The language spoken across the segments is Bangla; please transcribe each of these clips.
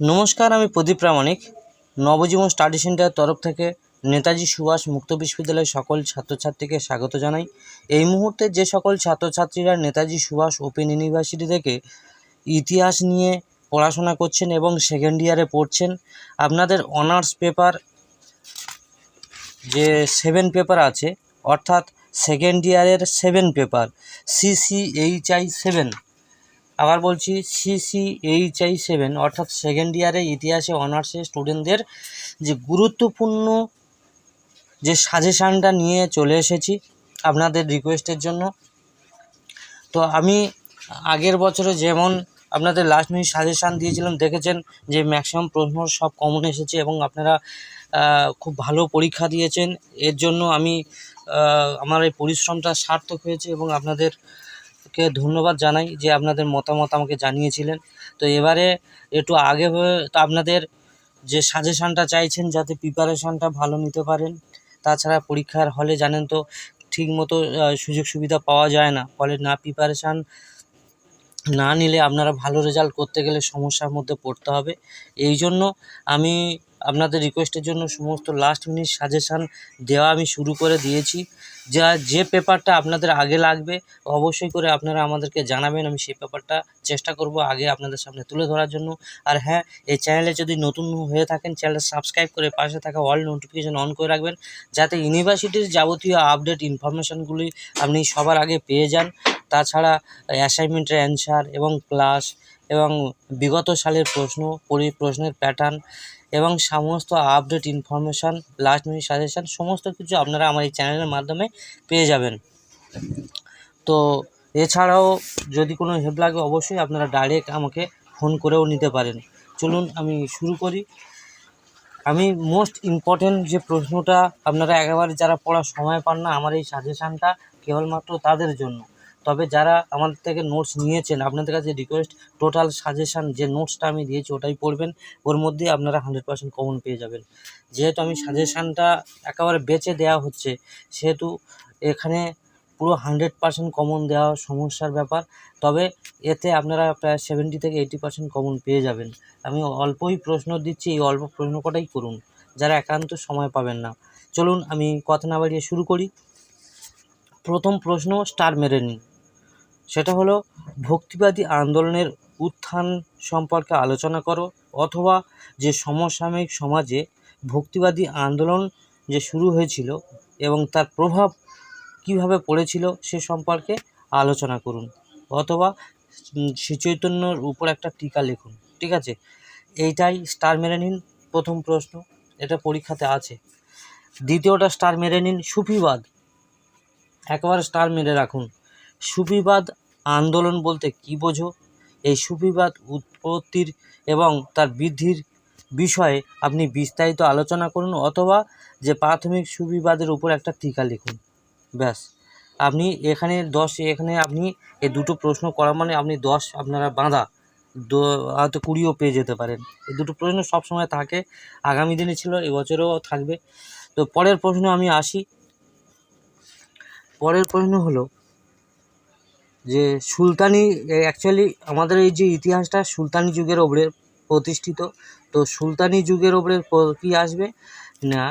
নমস্কার, আমি প্রদীপ প্রামাণিক। নবজীবন স্টাডি সেন্টারের তরফ থেকে নেতাজি সুভাষ মুক্ত বিশ্ববিদ্যালয়ের সকল ছাত্রছাত্রীকে স্বাগত জানাই। এই মুহূর্তে যে সকল ছাত্রছাত্রীরা নেতাজি সুভাষ ওপেন ইউনিভার্সিটি থেকে ইতিহাস নিয়ে পড়াশোনা করছেন এবং সেকেন্ড ইয়ারে পড়ছেন, আপনাদের অনার্স পেপার যে সেভেন পেপার আছে, অর্থাৎ সেকেন্ড ইয়ারের সেভেন পেপার সিসিএইচআই সেভেন। আবার বলছি সিসিএইচআই সেভেন অর্থাৎ সেকেন্ড ইয়ারে ইতিহাসে অনার্সের স্টুডেন্টদের যে গুরুত্বপূর্ণ যে সাজেশানটা নিয়ে চলে এসেছি আপনাদের রিকোয়েস্টের জন্য। তো আমি আগের বছরে যেমন আপনাদের লাস্ট মিনিট সাজেশান দিয়েছিলাম, দেখেছেন যে ম্যাক্সিমাম প্রশ্ন সব কমন এসেছে এবং আপনারা খুব ভালো পরীক্ষা দিয়েছেন। এর জন্য আমি আমার এই পরিশ্রমটা সার্থক হয়েছে এবং আপনাদেরকে ধন্যবাদ জানাই যে আপনাদের মতামত আমাকে জানিয়েছিলেন। তো এবারে একটু আগে আপনাদের যে সাজেশানটা চাইছেন যাতে প্রিপারেশানটা ভালো নিতে পারেন, তাছাড়া পরীক্ষার হলে জানেন তো ঠিকমতো সুযোগ সুবিধা পাওয়া যায় না। ফলে না প্রিপারেশান না নিলে আপনারা ভালো রেজাল্ট করতে গেলে সমস্যার মধ্যে পড়তে হবে। এই জন্য আমি আপনাদের রিকোয়েস্টের জন্য সমস্ত লাস্ট মিনিট সাজেশান দেওয়া আমি শুরু করে দিয়েছি। যা, যে পেপারটা আপনাদের আগে লাগবে, অবশ্যই করে আপনারা আমাদেরকে জানাবেন। আমি সেই পেপারটা চেষ্টা করব আগে আপনাদের সামনে তুলে ধরার জন্য। আর হ্যাঁ এই চ্যানেলে যদি নতুন হয়ে থাকেন চ্যানেলটা সাবস্ক্রাইব করে পাশে থাকা অল নোটিফিকেশন অন করে রাখবেন। যাতে ইউনিভার্সিটির যাবতীয় আপডেট ইনফরমেশনগুলি আপনি সবার আগে পেয়ে যান। তাছাড়া অ্যাসাইনমেন্টের অ্যান্সার এবং ক্লাস এবং বিগত সালের প্রশ্ন পরি প্রশ্নের প্যাটার্ন এবং সমস্ত update information last minute suggestion সমস্ত কিছু আপনারা আমার এই চ্যানেলের মাধ্যমে পেয়ে যাবেন। তো এছাড়াও যদি কোনো হেল্প লাগে অবশ্যই আপনারা ডাইরেক্ট আমাকে ফোন করেও নিতে পারেন। চলুন আমি শুরু করি। আমি মোস্ট ইম্পর্ট্যান্ট যে প্রশ্নটা আপনারা একেবারে যারা পড়ার সময় পান না, আমার এই সাজেশানটা কেবলমাত্র তাদের জন্য। তবে যারা আমাদের থেকে নোটস নিয়েছেন, আপনাদের কাছে রিকোয়েস্ট টোটাল সাজেশান যে নোটসটা আমি দিয়েছি ওটাই পড়বেন, ওর মধ্যে আপনারা হান্ড্রেড পার্সেন্ট কমন পেয়ে যাবেন। যেহেতু আমি সাজেশানটা একেবারে বেচে দেওয়া হচ্ছে, সেহেতু এখানে পুরো হান্ড্রেড পার্সেন্ট কমন দেওয়া সমস্যার ব্যাপার, তবে এতে আপনারা প্রায় সেভেন্টি থেকে এইটি পার্সেন্ট কমন পেয়ে যাবেন। আমি অল্পই প্রশ্ন দিচ্ছি, এই অল্প প্রশ্ন কটাই করুন, যারা একান্ত সময় পাবেন না। চলুন আমি কথা না বাড়িয়ে শুরু করি। প্রথম প্রশ্ন স্টার মেরে নিন। সেটা হলো ভক্তিবাদী আন্দোলনের উত্থান সম্পর্কে আলোচনা করো অথবা যে সমসাময়িক সমাজে ভক্তিবাদী আন্দোলন যে শুরু হয়েছিল এবং তার প্রভাব কীভাবে পড়েছিল সে সম্পর্কে আলোচনা করুন অথবা উম, শ্রী চৈতন্যর উপর একটা টিকা লিখুন ঠিক আছে? এইটাই স্টার মেরে নিন প্রথম প্রশ্ন এটা পরীক্ষাতে আছে। দ্বিতীয়টা স্টার মেরে নিন সুফিবাদ। একবার স্টার মেরে রাখুন। সুফিবাদ আন্দোলন বলতে কী বোঝো? এই সুফিবাদ উৎপত্তির এবং তার বৃদ্ধির বিষয়ে আপনি বিস্তারিত আলোচনা করুন অথবা যে প্রাথমিক সুফিবাদের উপর একটা টিকা লিখুন। ব্যাস। আপনি এখানে দশ, এখানে আপনি এই দুটো প্রশ্ন করা মানে আপনি দশ আপনারা বাঁধা। হয়তো কুড়িও পেয়ে যেতে পারেন। এই দুটো প্রশ্ন সবসময় থাকে। আগামী দিনে ছিল, এবছরেও থাকবে। তো পরের প্রশ্ন আমি আসি। পরের প্রশ্ন হলো যে সুলতানি অ্যাকচুয়ালি আমাদের এই যে ইতিহাসটা সুলতানি যুগের ওপরে প্রতিষ্ঠিত, তো সুলতানি যুগের ওপরে কি আসবে? না,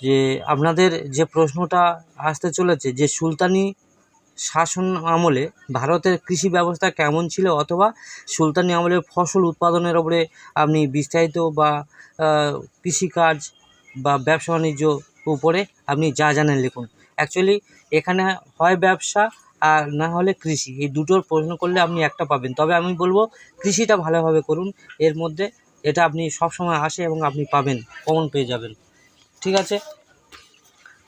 যে আপনাদের যে প্রশ্নটা আসতে চলেছে, যে সুলতানি শাসন আমলে ভারতের কৃষি ব্যবস্থা কেমন ছিল, অথবা সুলতানি আমলের ফসল উৎপাদনের ওপরে আপনি বিস্তারিত বা কৃষিকাজ বা ব্যবসা বাণিজ্য উপরে আপনি যা জানেন লিখুন। অ্যাকচুয়ালি এখানে হয় ব্যবসা আর না হলে কৃষি। এই দুটোর প্রশ্ন করলে আপনি একটা পাবেন। তবে আমি বলব, কৃষিটা ভালোভাবে করুন। এর মধ্যে এটা আপনি সব সময় আসে এবং আপনি পাবেন কমন পেয়ে যাবেন। ঠিক আছে?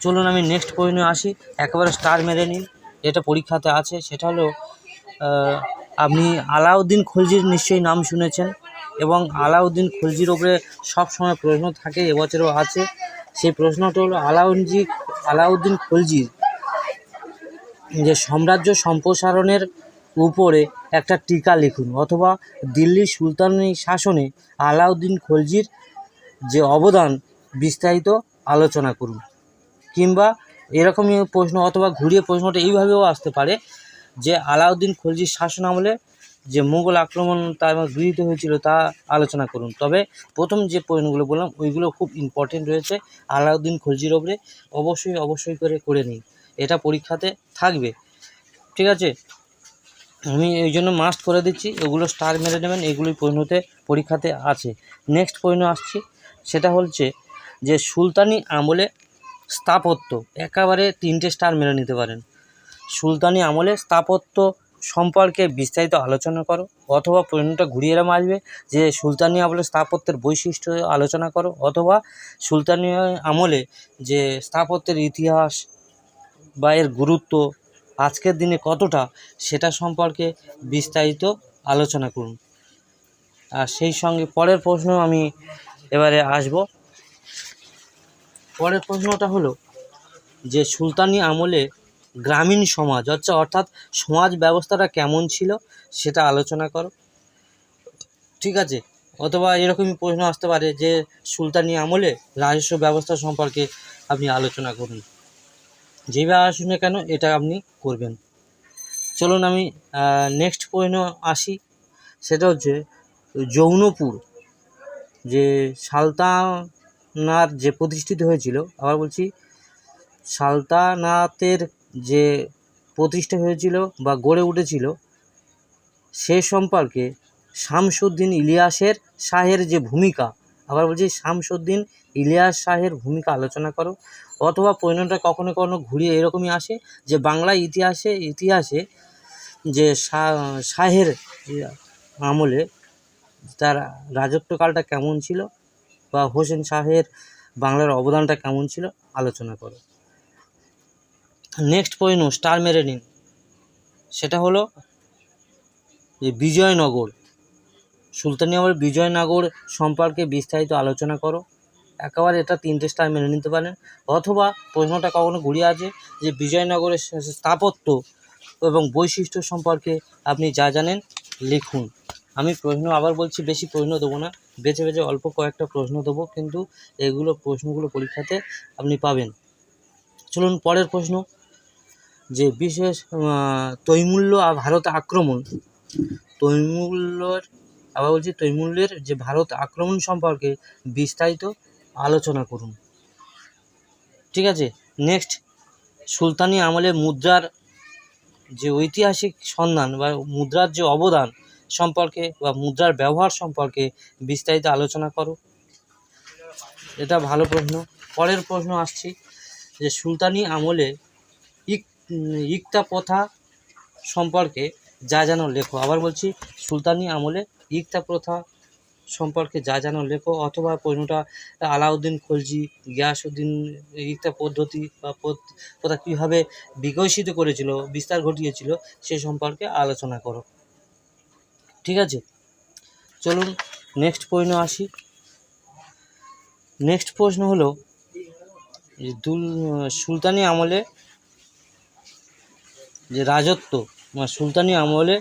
চলুন আমি নেক্সট প্রশ্নে আসি। একেবারে স্টার মেরে নিন। এটা পরীক্ষাতে আছে। সেটা হলো আপনি আলাউদ্দিন খলজির নিশ্চয়ই নাম শুনেছেন এবং আলাউদ্দিন খলজির ওপরে সব সময় প্রশ্ন থাকে, এবছরও আছে। সেই প্রশ্নটা হলো, আলাউদ্দিন আলাউদ্দিন খলজির যে সাম্রাজ্য সম্প্রসারণের উপরে একটা টিকা লিখুন অথবা দিল্লি সুলতানি শাসনে আলাউদ্দিন খলজির যে অবদান বিস্তারিত আলোচনা করুন। কিংবা এরকমই প্রশ্ন অথবা ঘুরিয়ে প্রশ্নটা এইভাবেও আসতে পারে যে আলাউদ্দিন খলজির শাসন আমলে যে মুঘল আক্রমণ তার গৃহীত হয়েছিল তা আলোচনা করুন। তবে প্রথম যে পয়েন্টগুলো বললাম, ওইগুলো খুব ইম্পর্টেন্ট রয়েছে। আলাউদ্দিন খলজির ওপরে অবশ্যই অবশ্যই করে করে নিন। এটা পরীক্ষাতে থাকবে। ঠিক আছে? আমি এই জন্য মাস্ট করে দিচ্ছি। এগুলো স্টার মেরে নেবেন। এগুলোই পরিণতে পরীক্ষাতে আছে। নেক্সট পয়েন্ট আসছি। সেটা হচ্ছে যে সুলতানি আমলে স্থাপত্য একেবারে তিনটে স্টার মেরে নিতে পারেন। সুলতানি আমলে স্থাপত্য সম্পর্কে বিস্তারিত আলোচনা করো অথবা পয়েন্টটা ঘুরিয়ে এরম আসবে যে সুলতানি আমলে স্থাপত্যের বৈশিষ্ট্য আলোচনা করো অথবা সুলতানি আমলে যে স্থাপত্যের ইতিহাস বা এর গুরুত্ব আজকের দিনে কতটা সেটা সম্পর্কে বিস্তারিত আলোচনা করুন। আর সেই সঙ্গে পরের প্রশ্ন আমি এবারে আসব। পরের প্রশ্নটা হলো যে, সুলতানি আমলে গ্রামীণ সমাজ হচ্ছে অর্থাৎ সমাজ ব্যবস্থাটা কেমন ছিল সেটা আলোচনা করো। ঠিক আছে? অথবা এরকমই প্রশ্ন আসতে পারে যে, সুলতানি আমলে রাজস্ব ব্যবস্থা সম্পর্কে আপনি আলোচনা করুন। যেভাবে আসুন কেন, এটা আপনি করবেন। চলুন আমি নেক্সট প্রশ্ন আসি। সেটা হচ্ছে যৌনপুর। যে সালতানার যে প্রতিষ্ঠিত হয়েছিল, আবার বলছি, সালতানাতের যে প্রতিষ্ঠা হয়েছিল বা গড়ে উঠেছিল, সে সম্পর্কে শামসুদ্দিন ইলিয়াসের শাহের যে ভূমিকা, আবার বলছি, শামসুদ্দিন ইলিয়াস শাহের ভূমিকা আলোচনা করো। অথবা পৈনটা কখনো কখনো ঘুরিয়ে এরকমই আসে যে বাংলা ইতিহাসে ইতিহাসে যে শাহের আমলে তার রাজত্বকালটা কেমন ছিল বা হোসেন শাহের বাংলার অবদানটা কেমন ছিল আলোচনা করো। নেক্সট পয়েন্ট স্টার মেরে নিন। সেটা হলো যে বিজয়নগর, সুলতানি আমলের বিজয়নগর সম্পর্কে বিস্তারিত আলোচনা করো। একেবারে এটা তিনটে স্টার মেনে নিতে পারেন। অথবা প্রশ্নটা কখনো ঘুরিয়ে আছে যে বিজয়নগরের স্থাপত্য এবং বৈশিষ্ট্য সম্পর্কে আপনি যা জানেন লিখুন। আমি প্রশ্ন আবার বলছি, বেশি প্রশ্ন দেবো না। বেছে বেছে অল্প কয়েকটা প্রশ্ন দেবো, কিন্তু এগুলো প্রশ্নগুলো পরীক্ষাতে আপনি পাবেন। চলুন পরের প্রশ্ন। যে বিশেষ তৈমূল্য আর ভারত আক্রমণ। তৈমূল্যর, আবার বলছি তৈমূল্যের যে ভারত আক্রমণ সম্পর্কে বিস্তারিত আলোচনা করুন। ঠিক আছে? নেক্সট সুলতানি আমলে মুদ্রার যে ঐতিহাসিক সন্ধান বা মুদ্রার যে অবদান সম্পর্কে বা মুদ্রার ব্যবহার সম্পর্কে বিস্তারিত আলোচনা করো। এটা ভালো প্রশ্ন। পরের প্রশ্ন আসছি যে সুলতানি আমলে ইক, ইকতা প্রথা সম্পর্কে যা জানো লেখো। আবার বলছি, সুলতানি আমলে ইকতা প্রথা সম্পর্কে যা জানো লেখো অথবা পণ্যটা আলাউদ্দিন খলজি গিয়াসুদ্দিন ইকতা পদ্ধতি বা প্রথা কীভাবে বিকশিত করেছিল, বিস্তার ঘটিয়েছিল, সে সম্পর্কে আলোচনা করো। ঠিক আছে? চলুন নেক্সট প্রশ্ন আসি। নেক্সট প্রশ্ন হলো দুল সুলতানি আমলে যে রাজত্ব বা সুলতানি আমলে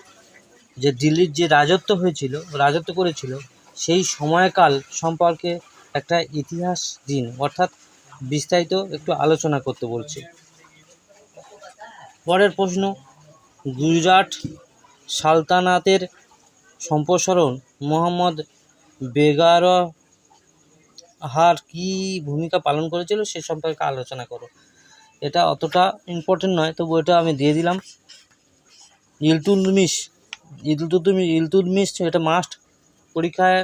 যে দিল্লির যে রাজত্ব হয়েছিল, রাজত্ব করেছিল সেই সময়কাল সম্পর্কে একটা ইতিহাস দিন, অর্থাৎ বিস্তারিত একটু আলোচনা করতে বলছে। পরের প্রশ্ন, গুজরাট সালতানাতের সম্প্রসারণ মোহাম্মদ বেগার হার কী ভূমিকা পালন করেছিল সে সম্পর্কে আলোচনা করো। এটা অতটা ইম্পর্টেন্ট নয়, তবু এটা আমি দিয়ে দিলাম। ইলতুৎমিশ ইলতুৎমিশ ইলতুৎমিশ এটা মাস্ট পরীক্ষায়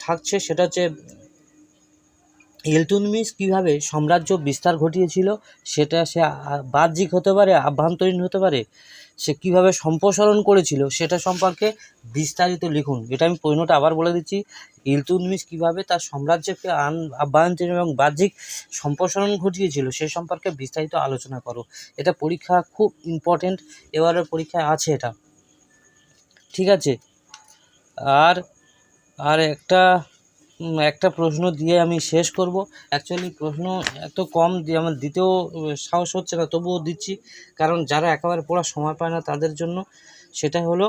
থাকছে সেটা হচ্ছে ইলতুৎমিশ কীভাবে সাম্রাজ্য বিস্তার ঘটিয়েছিল, সেটা সে বাহ্যিক হতে পারে, আভ্যন্তরীণ হতে পারে, সে কীভাবে সম্প্রসারণ করেছিল সেটা সম্পর্কে বিস্তারিত লিখুন। এটা আমি প্রশ্নটা আবার বলে দিচ্ছি। ইলতুৎমিশ কীভাবে তার সাম্রাজ্যকে আন, আভ্যন্তরীণ এবং বাহ্যিক সম্প্রসারণ ঘটিয়েছিল সে সম্পর্কে বিস্তারিত আলোচনা করো। এটা পরীক্ষা খুব ইম্পর্টেন্ট এবারের পরীক্ষায় আছে এটা। ঠিক আছে? আর আর একটা একটা প্রশ্ন দিয়ে আমি শেষ করব। অ্যাকচুয়ালি প্রশ্ন এত কম দিয়ে আমার দিতেও সাহস হচ্ছে না, তবুও দিচ্ছি। কারণ যারা একেবারে পড়ার সময় পায় না তাদের জন্য, সেটা হলো,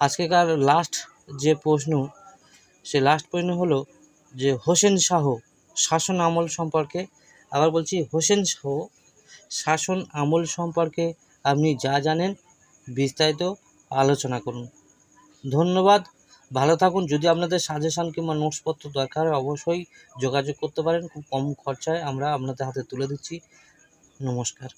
আজকেকার লাস্ট যে প্রশ্ন, সে লাস্ট প্রশ্ন হলো যে হোসেন শাহ শাসন আমল সম্পর্কে। আবার বলছি, হোসেন শাহ শাসন আমল সম্পর্কে আপনি যা জানেন বিস্তারিত আলোচনা করুন। ধন্যবাদ। ভালো থাকুন। যদি আপনাদের সাজেশান কিংবা নোটসপত্র দরকার হয়, অবশ্যই যোগাযোগ করতে পারেন। খুব কম খরচায় আমরা আপনাদের হাতে তুলে দিচ্ছি। নমস্কার।